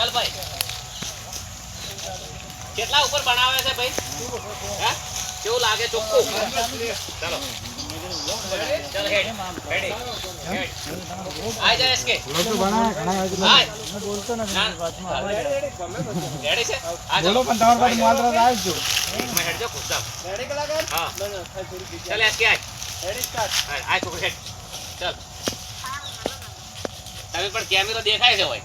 ચાલ ભાઈ. કેટલા ઉપર બનાવે છે ભાઈ? હે? કેવું લાગે ચોખ્ખું? ચાલો. ચાલ હેડ. આઈ જાય એસકે બોલો બનાવે ઘણા વાગે આય. બોલતો નથી વાતમાં. રેડી છે? આ બોલો ચાલો પણ તમારી પાસે માલ તરત આવજો મેં હેડ જો ખુશ ચાલ હા. ચાલ એસકે આય. આય આય છોકરી હેડ. ચાલ. તમે પણ કેમેરો દેખાય છે હોય.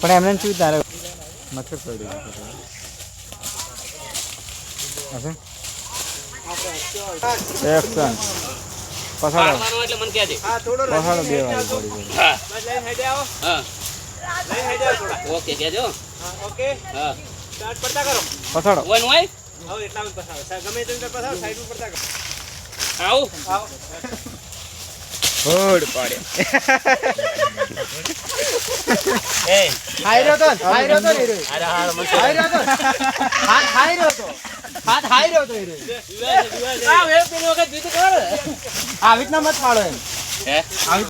પણ એમને શું તારે મચ્છર પડી ગયું હશે? એક્શન પછાડો. પાડવાનું એટલે મને કહેજે પછાડો બે વાળી પડી ગઈ હા. હા. ઓકે કહેજો. હા. પછાડો. ઓયનું ઓય આવું. હોડ પાડ્યો એ હાઈ રહ્યો તો હાઈ રહ્યો તો હીરો. અરે હાર હાઈ રહ્યો તો. હાથ હાઈ રહ્યો તો. હાથ હાઈ રહ્યો તો હીરો. આ વે પેલો વખત જીતું કર આવી રીતના મત પાડો એમ. હે?